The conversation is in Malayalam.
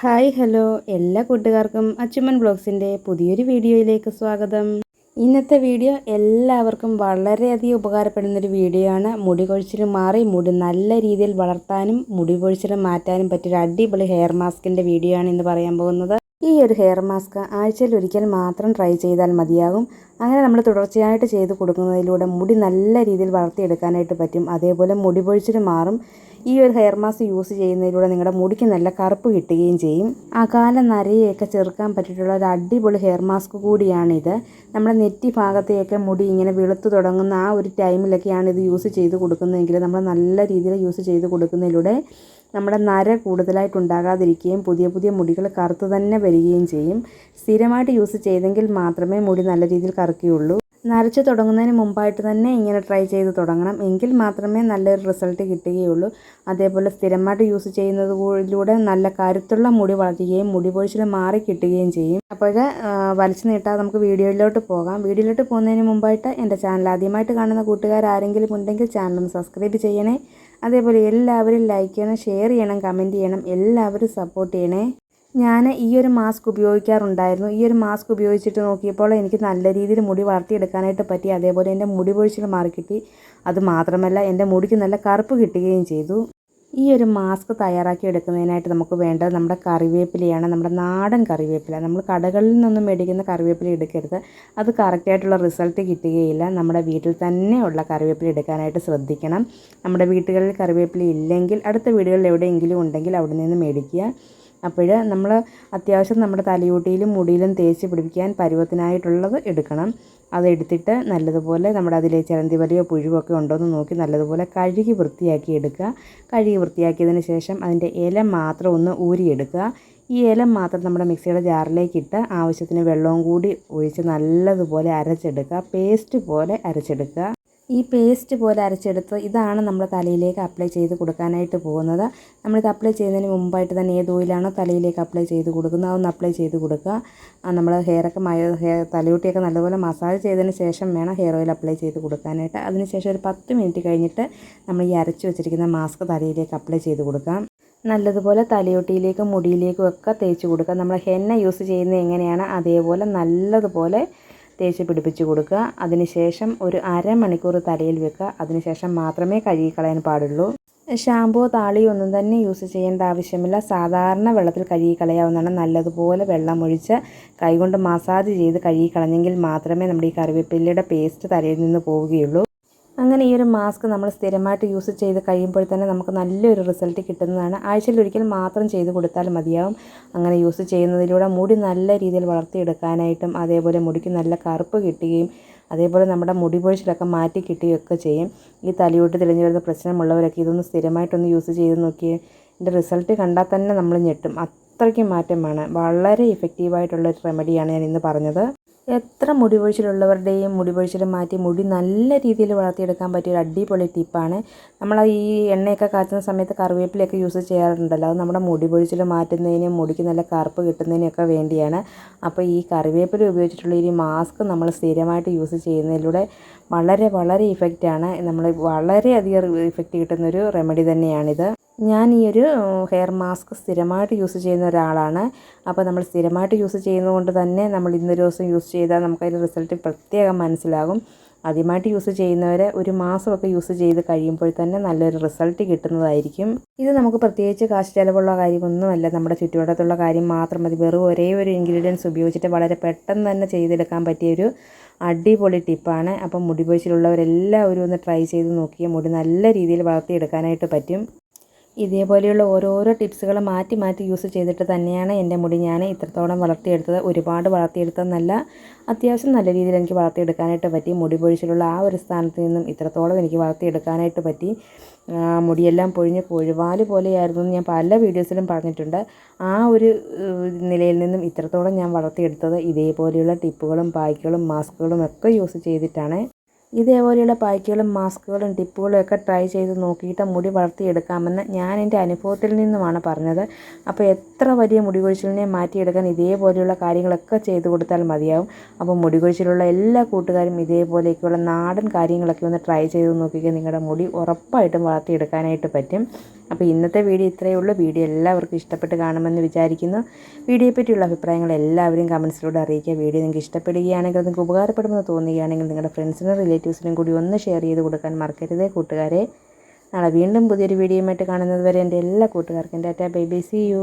Hi hello. എല്ലാ കൂട്ടുകാർക്കും അച്ചുമ്മൻ ബ്ലോഗ്സിന്റെ പുതിയൊരു വീഡിയോയിലേക്ക് സ്വാഗതം. ഇന്നത്തെ വീഡിയോ എല്ലാവർക്കും വളരെയധികം ഉപകാരപ്പെടുന്നൊരു വീഡിയോ ആണ് മുടി കൊഴിച്ചിൽ മാറി മുടി നല്ല രീതിയിൽ വളർത്താനും മുടി കൊഴിച്ചിൽ മാറ്റാനും പറ്റിയൊരു അടിപൊളി ഹെയർ മാസ്കിന്റെ വീഡിയോ ആണ് ഇന്ന് പറയാൻ പോകുന്നത്. ഈ ഒരു ഹെയർ മാസ്ക് ആഴ്ചയിൽ ഒരിക്കൽ മാത്രം ട്രൈ ചെയ്താൽ മതിയാകും. അങ്ങനെ നമ്മൾ തുടർച്ചയായിട്ട് ചെയ്ത് കൊടുക്കുന്നതിലൂടെ മുടി നല്ല രീതിയിൽ വളർത്തിയെടുക്കാനായിട്ട് പറ്റും. അതേപോലെ മുടി പൊഴിച്ചിൽ മാറും. ഈ ഒരു ഹെയർ മാസ്ക് യൂസ് ചെയ്യുന്നതിലൂടെ നിങ്ങളുടെ മുടിക്ക് നല്ല കറുപ്പ് കിട്ടുകയും ചെയ്യും. അകാല നരയൊക്കെ ചെറുക്കാൻ പറ്റിയിട്ടുള്ള ഒരു അടിപൊളി ഹെയർ മാസ്ക് കൂടിയാണിത്. നമ്മുടെ നെറ്റി ഭാഗത്തെയൊക്കെ മുടി ഇങ്ങനെ വെളുത്തു തുടങ്ങുന്ന ആ ഒരു ടൈമിലൊക്കെയാണ് ഇത് യൂസ് ചെയ്ത് കൊടുക്കുന്നതെങ്കിൽ നമ്മൾ നല്ല രീതിയിൽ യൂസ് ചെയ്ത് കൊടുക്കുന്നതിലൂടെ നമ്മുടെ നര കൂടുതലായിട്ട് ഉണ്ടാകാതിരിക്കുകയും പുതിയ പുതിയ മുടികൾ കറുത്ത് തന്നെ വരികയും ചെയ്യും. സ്ഥിരമായിട്ട് യൂസ് ചെയ്തെങ്കിൽ മാത്രമേ മുടി നല്ല രീതിയിൽ കറുക്കുകയുള്ളൂ. നരച്ച് തുടങ്ങുന്നതിന് മുമ്പായിട്ട് തന്നെ ഇങ്ങനെ ട്രൈ ചെയ്ത് തുടങ്ങണം. എങ്കിൽ മാത്രമേ നല്ലൊരു റിസൾട്ട് കിട്ടുകയുള്ളൂ. അതേപോലെ സ്ഥിരമായിട്ട് യൂസ് ചെയ്യുന്നതിലൂടെ നല്ല കരുത്തുള്ള മുടി വളരുകയും മുടി പൊഴിച്ചിൽ മാറി കിട്ടുകയും ചെയ്യും. അപ്പോൾ വലിച്ചു നീട്ടാതെ നമുക്ക് വീഡിയോയിലോട്ട് പോകാം. വീഡിയോയിലോട്ട് പോകുന്നതിന് മുമ്പായിട്ട് എന്റെ ചാനൽ ആദ്യമായിട്ട് കാണുന്ന കൂട്ടുകാർ ആരെങ്കിലും ഉണ്ടെങ്കിൽ ചാനൽ സബ്സ്ക്രൈബ് ചെയ്യണേ. അതേപോലെ എല്ലാവരും ലൈക്ക് ചെയ്യണം ഷെയർ ചെയ്യണം കമന്റ് ചെയ്യണം. എല്ലാവരും സപ്പോർട്ട് ചെയ്യണേ. ഞാൻ ഈ ഒരു മാസ്ക് ഉപയോഗിക്കാറുണ്ടായിരുന്നു. ഈ ഒരു മാസ്ക് ഉപയോഗിച്ചിട്ട് നോക്കിയപ്പോൾ എനിക്ക് നല്ല രീതിയിൽ മുടി വളർത്തിയെടുക്കാനായിട്ട് പറ്റി. അതേപോലെ എന്റെ മുടി പൊഴിച്ചിൽ മാറിക്കിട്ടി അത് മാത്രമല്ല എന്റെ മുടിക്ക് നല്ല കറുപ്പ് കിട്ടുകയും ചെയ്തു. ഈ ഒരു മാസ്ക് തയ്യാറാക്കി എടുക്കുന്നതിനായിട്ട് നമുക്ക് വേണ്ടത് നമ്മുടെ കറിവേപ്പിലയാണ്. നമ്മുടെ നാടൻ കറിവേപ്പില. നമ്മൾ കടകളിൽ നിന്നും മേടിക്കുന്ന കറിവേപ്പില എടുക്കരുത്. അത് കറക്റ്റായിട്ടുള്ള റിസൾട്ട് കിട്ടുകയില്ല. നമ്മുടെ വീട്ടിൽ തന്നെയുള്ള കറിവേപ്പില എടുക്കാനായിട്ട് ശ്രദ്ധിക്കണം. നമ്മുടെ വീട്ടുകളിൽ കറിവേപ്പില ഇല്ലെങ്കിൽ അടുത്ത വീടുകളിൽ എവിടെയെങ്കിലും ഉണ്ടെങ്കിൽ അവിടെ നിന്ന് മേടിക്കുക. അപ്പോൾ നമ്മൾ അത്യാവശ്യം നമ്മുടെ തലയൂട്ടിയിലും മുടിയിലും തേച്ച് പിടിപ്പിക്കാൻ പരുവത്തിനായിട്ടുള്ളത് എടുക്കണം. അതെടുത്തിട്ട് നല്ലതുപോലെ നമ്മുടെ അതിലെ ചിലന്തി വലിയോ പുഴുവൊക്കെ ഉണ്ടോ എന്ന് നോക്കി നല്ലതുപോലെ കഴുകി വൃത്തിയാക്കി എടുക്കുക. കഴുകി വൃത്തിയാക്കിയതിന് ശേഷം അതിന്റെ ഇല മാത്രം ഒന്ന് ഊരിയെടുക്കുക. ഈ ഇല മാത്രം നമ്മുടെ മിക്സിയുടെ ജാറിലേക്ക് ഇട്ട് ആവശ്യത്തിന് വെള്ളവും കൂടി ഒഴിച്ച് നല്ലതുപോലെ അരച്ചെടുക്കുക. പേസ്റ്റ് പോലെ അരച്ചെടുക്കുക. ഈ പേസ്റ്റ് പോലെ അരച്ചെടുത്ത് ഇതാണ് നമ്മൾ തലയിലേക്ക് അപ്ലൈ ചെയ്ത് കൊടുക്കാനായിട്ട് പോകുന്നത്. നമ്മളിത് അപ്ലൈ ചെയ്യുന്നതിന് മുമ്പായിട്ട് തന്നെ ഏത് ഓയിലാണോ തലയിലേക്ക് അപ്ലൈ ചെയ്ത് കൊടുക്കുന്നത് അതൊന്ന് അപ്ലൈ ചെയ്ത് കൊടുക്കുക. നമ്മൾ ഹെയറൊക്കെ മയ ഹെയർ തലയൂട്ടിയൊക്കെ നല്ലപോലെ മസാജ് ചെയ്തതിന് ശേഷം വേണം ഹെയർ ഓയിൽ അപ്ലൈ ചെയ്ത് കൊടുക്കാനായിട്ട്. അതിനുശേഷം ഒരു പത്ത് മിനിറ്റ് കഴിഞ്ഞിട്ട് നമ്മൾ ഈ അരച്ച് വെച്ചിരിക്കുന്ന മാസ്ക് തലയിലേക്ക് അപ്ലൈ ചെയ്ത് കൊടുക്കാം നല്ലതുപോലെ തലയോട്ടിയിലേക്കും മുടിയിലേക്കും ഒക്കെ തേച്ച് കൊടുക്കുക. നമ്മൾ ഹെന്ന യൂസ് ചെയ്യുന്നത് എങ്ങനെയാണ്? അതേപോലെ നല്ലതുപോലെ തേച്ച് പിടിപ്പിച്ച് കൊടുക്കുക. അതിനുശേഷം ഒരു അരമണിക്കൂർ തലയിൽ വെക്കുക. അതിനുശേഷം മാത്രമേ കഴുകിക്കളയാൻ പാടുള്ളൂ. ഷാമ്പോ താളി ഒന്നും തന്നെ യൂസ് ചെയ്യേണ്ട ആവശ്യമില്ല. സാധാരണ വെള്ളത്തിൽ കഴുകിക്കളയാവുന്നതാണ് നല്ലതുപോലെ വെള്ളം ഒഴിച്ച് കൈകൊണ്ട് മസാജ് ചെയ്ത് കഴുകിക്കളഞ്ഞെങ്കിൽ മാത്രമേ നമ്മുടെ ഈ കറിവേപ്പിലയുടെ പേസ്റ്റ് തലയിൽ നിന്ന് പോവുകയുള്ളൂ. അങ്ങനെ ഈ ഒരു മാസ്ക് നമ്മൾ സ്ഥിരമായിട്ട് യൂസ് ചെയ്ത് കഴിയുമ്പോൾ തന്നെ നമുക്ക് നല്ലൊരു റിസൾട്ട് കിട്ടുന്നതാണ്. ആഴ്ചയിൽ ഒരിക്കൽ മാത്രം ചെയ്ത് കൊടുത്താൽ മതിയാവും. അങ്ങനെ യൂസ് ചെയ്യുന്നതിലൂടെ മുടി നല്ല രീതിയിൽ വളർത്തിയെടുക്കാനായിട്ടും അതേപോലെ മുടിക്ക് നല്ല കറുപ്പ് കിട്ടുകയും അതേപോലെ നമ്മുടെ മുടി പൊഴിച്ചിലൊക്കെ മാറ്റി കിട്ടുകയൊക്കെ ചെയ്യും. ഈ തലയോട്ട് തെളിഞ്ഞു വരുന്ന പ്രശ്നമുള്ളവരൊക്കെ ഇതൊന്ന് സ്ഥിരമായിട്ടൊന്ന് യൂസ് ചെയ്ത് നോക്കിയേ ഇതിന്റെ റിസൾട്ട് കണ്ടാൽ തന്നെ നമ്മൾ ഞെട്ടും. അത്രയ്ക്ക് മാറ്റമാണ്. വളരെ ഇഫക്റ്റീവായിട്ടുള്ള ഒരു റെമഡിയാണ് ഞാൻ ഇന്ന് പറഞ്ഞത്. എത്ര മുടി പൊഴിച്ചിലുള്ളവരുടെയും മുടി പൊഴിച്ചിൽ മാറ്റി മുടി നല്ല രീതിയിൽ വളർത്തിയെടുക്കാൻ പറ്റിയ ഒരു അടിപൊളി ടിപ്പാണ്. നമ്മൾ ഈ എണ്ണയൊക്കെ കാച്ചുന്ന സമയത്ത് കറിവേപ്പിലയൊക്കെ യൂസ് ചെയ്യാറുണ്ടല്ലോ. അത് നമ്മുടെ മുടി പൊഴിച്ചിൽ മാറ്റുന്നതിനും മുടിക്ക് നല്ല കറുപ്പ് കിട്ടുന്നതിനൊക്കെ വേണ്ടിയാണ്. അപ്പോൾ ഈ കറിവേപ്പില ഉപയോഗിച്ചിട്ടുള്ള ഈ മാസ്ക് നമ്മൾ സ്ഥിരമായിട്ട് യൂസ് ചെയ്യുന്നതിലൂടെ വളരെ വളരെ ഇഫക്റ്റാണ് നമ്മൾ വളരെയധികം ഇഫക്റ്റ് കിട്ടുന്നൊരു റെമഡി തന്നെയാണിത്. ഞാൻ ഈ ഒരു ഹെയർ മാസ്ക് സ്ഥിരമായിട്ട് യൂസ് ചെയ്യുന്ന ഒരാളാണ്. അപ്പോൾ നമ്മൾ സ്ഥിരമായിട്ട് യൂസ് ചെയ്യുന്നതുകൊണ്ട് തന്നെ നമ്മൾ ഇന്നൊരു ദിവസം യൂസ് ചെയ്താൽ നമുക്കതിന്റെ റിസൾട്ട് പ്രത്യേകം മനസ്സിലാകും. ആദ്യമായിട്ട് യൂസ് ചെയ്യുന്നവരെ ഒരു മാസമൊക്കെ യൂസ് ചെയ്ത് കഴിയുമ്പോൾ തന്നെ നല്ലൊരു റിസൾട്ട് കിട്ടുന്നതായിരിക്കും. ഇത് നമുക്ക് പ്രത്യേകിച്ച് കാശ് ചിലവുള്ള കാര്യമൊന്നുമല്ല. നമ്മുടെ ചുറ്റുവട്ടത്തുള്ള കാര്യം മാത്രം മതി. വെറും ഒരേ ഒരു ഇൻഗ്രീഡിയൻസ് ഉപയോഗിച്ചിട്ട് വളരെ പെട്ടെന്ന് തന്നെ ചെയ്തെടുക്കാൻ പറ്റിയൊരു അടിപൊളി ടിപ്പാണ്. അപ്പം മുടി പൊഴിച്ചിലുള്ളവരെല്ലാവരും ഒന്ന് ട്രൈ ചെയ്ത് നോക്കിയാൽ മുടി നല്ല രീതിയിൽ വളർത്തിയെടുക്കാനായിട്ട് പറ്റും. ഇതേപോലെയുള്ള ഓരോരോ ടിപ്സുകൾ മാറ്റി മാറ്റി യൂസ് ചെയ്തിട്ട് തന്നെയാണ് എന്റെ മുടി ഞാൻ ഇത്രത്തോളം വളർത്തിയെടുത്തത്. ഒരുപാട് വളർത്തിയെടുത്തതെന്നല്ല അത്യാവശ്യം നല്ല രീതിയിൽ എനിക്ക് വളർത്തിയെടുക്കാനായിട്ട് പറ്റി. മുടി പൊഴിച്ചിലുള്ള ആ ഒരു സ്ഥാനത്ത് നിന്നും ഇത്രത്തോളം എനിക്ക് വളർത്തിയെടുക്കാനായിട്ട് പറ്റി. മുടിയെല്ലാം പൊഴിഞ്ഞ് കൊഴുവാൽ പോലെയായിരുന്നു ഞാൻ പല വീഡിയോസിലും പറഞ്ഞിട്ടുണ്ട്. ആ ഒരു നിലയിൽ നിന്നും ഇത്രത്തോളം ഞാൻ വളർത്തിയെടുത്തത്. ഇതേപോലെയുള്ള ടിപ്പുകളും പായ്ക്കുകളും മാസ്കുകളും ഒക്കെ യൂസ് ചെയ്തിട്ടാണ്. ഇതേപോലെയുള്ള പായ്ക്കുകളും മാസ്കുകളും ടിപ്പുകളും ഒക്കെ ട്രൈ ചെയ്ത് നോക്കിയിട്ട് മുടി വളർത്തിയെടുക്കാമെന്ന് ഞാൻ എന്റെ അനുഭവത്തിൽ നിന്നുമാണ് പറഞ്ഞത്. അപ്പോൾ എത്ര വലിയ മുടി കൊഴിച്ചിലിനെ മാറ്റിയെടുക്കാൻ ഇതേപോലെയുള്ള കാര്യങ്ങളൊക്കെ ചെയ്ത് കൊടുത്താൽ മതിയാവും. അപ്പോൾ മുടി കൊഴിച്ചിലുള്ള എല്ലാ കൂട്ടുകാരും ഇതേപോലെയൊക്കെയുള്ള നാടൻ കാര്യങ്ങളൊക്കെ ഒന്ന് ട്രൈ ചെയ്ത് നോക്കിക്കുക നിങ്ങളുടെ മുടി ഉറപ്പായിട്ടും വളർത്തിയെടുക്കാനായിട്ട് പറ്റും. അപ്പോൾ ഇന്നത്തെ വീഡിയോ ഇത്രയേ ഉള്ളൂ. വീഡിയോ എല്ലാവർക്കും ഇഷ്ടപ്പെട്ട് കാണുമെന്ന് വിചാരിക്കുന്നു. വീഡിയോയെ പറ്റിയുള്ള അഭിപ്രായങ്ങൾ എല്ലാവരും കമൻസിലൂടെ അറിയിക്കുക. വീഡിയോ നിങ്ങൾക്ക് ഇഷ്ടപ്പെടുകയാണെങ്കിൽ നിങ്ങൾക്ക് ഉപകാരപ്പെടുമെന്ന് തോന്നുകയാണെങ്കിൽ നിങ്ങളുടെ ഫ്രണ്ട്സിനും റിലേറ്റീവ്സിനും കൂടി ഒന്ന് ഷെയർ ചെയ്ത് കൊടുക്കാൻ മറക്കരുത് കൂട്ടുകാരെ. നാളെ വീണ്ടും പുതിയൊരു വീഡിയോയുമായിട്ട് കാണുന്നത് വരെ എന്റെ എല്ലാ കൂട്ടുകാർക്കും tata bye bye see you